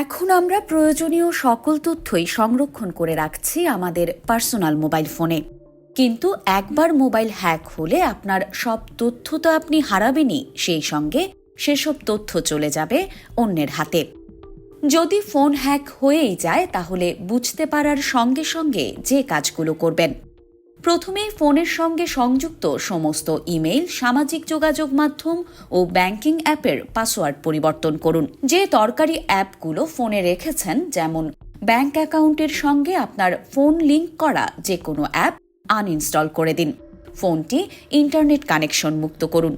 এখন আমরা প্রয়োজনীয় সকল তথ্যই সংরক্ষণ করে রাখছি আমাদের পার্সোনাল মোবাইল ফোনে। কিন্তু একবার মোবাইল হ্যাক হলে আপনার সব তথ্য তো আপনি হারাবেনই, সেই সঙ্গে সেসব তথ্য চলে যাবে অন্যের হাতে। যদি ফোন হ্যাক হয়েই যায়, তাহলে বুঝতে পারার সঙ্গে সঙ্গে যে কাজগুলো করবেন। প্রথমেই ফোনের সঙ্গে সংযুক্ত সমস্ত ইমেইল, সামাজিক যোগাযোগ মাধ্যম ও ব্যাংকিং অ্যাপের পাসওয়ার্ড পরিবর্তন করুন। যে দরকারি অ্যাপগুলো ফোনে রেখেছেন, যেমন ব্যাংক অ্যাকাউন্টের সঙ্গে আপনার ফোন লিংক করা যে কোনো অ্যাপ আনইনস্টল করে দিন। ফোনটি ইন্টারনেট কানেকশন মুক্ত করুন।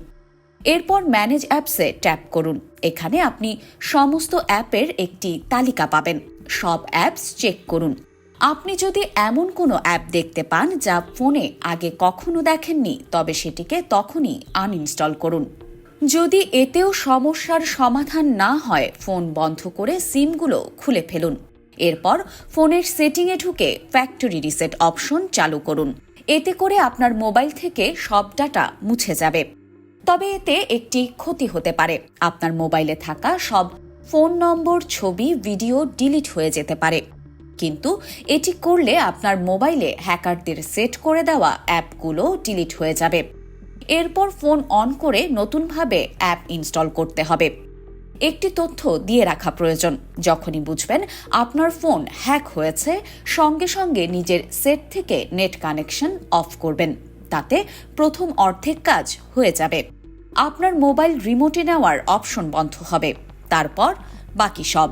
এরপর ম্যানেজ অ্যাপসে ট্যাপ করুন। এখানে আপনি সমস্ত অ্যাপের একটি তালিকা পাবেন। সব অ্যাপস চেক করুন। আপনি যদি এমন কোনো অ্যাপ দেখতে পান যা ফোনে আগে কখনো দেখেননি, তবে সেটিকে তখনই আনইনস্টল করুন। যদি এতেও সমস্যার সমাধান না হয়, ফোন বন্ধ করে সিমগুলো খুলে ফেলুন। এরপর ফোনের সেটিংয়ে ঢুকে ফ্যাক্টরি রিসেট অপশন চালু করুন। এতে করে আপনার মোবাইল থেকে সব ডাটা মুছে যাবে। তবে এতে একটি ক্ষতি হতে পারে। আপনার মোবাইলে থাকা সব ফোন নম্বর, ছবি, ভিডিও ডিলিট হয়ে যেতে পারে। কিন্তু এটি করলে আপনার মোবাইলে হ্যাকারদের সেট করে দেওয়া অ্যাপগুলো ডিলিট হয়ে যাবে। এরপর ফোন অন করে নতুনভাবে অ্যাপ ইনস্টল করতে হবে। একটি তথ্য দিয়ে রাখা প্রয়োজন। যখনই বুঝবেন আপনার ফোন হ্যাক হয়েছে, সঙ্গে সঙ্গে নিজের সেট থেকে নেট কানেকশন অফ করবেন। তাতে প্রথম অর্ধেক কাজ হয়ে যাবে। আপনার মোবাইল রিমোটে নেওয়ার অপশন বন্ধ হবে। তারপর বাকি সব।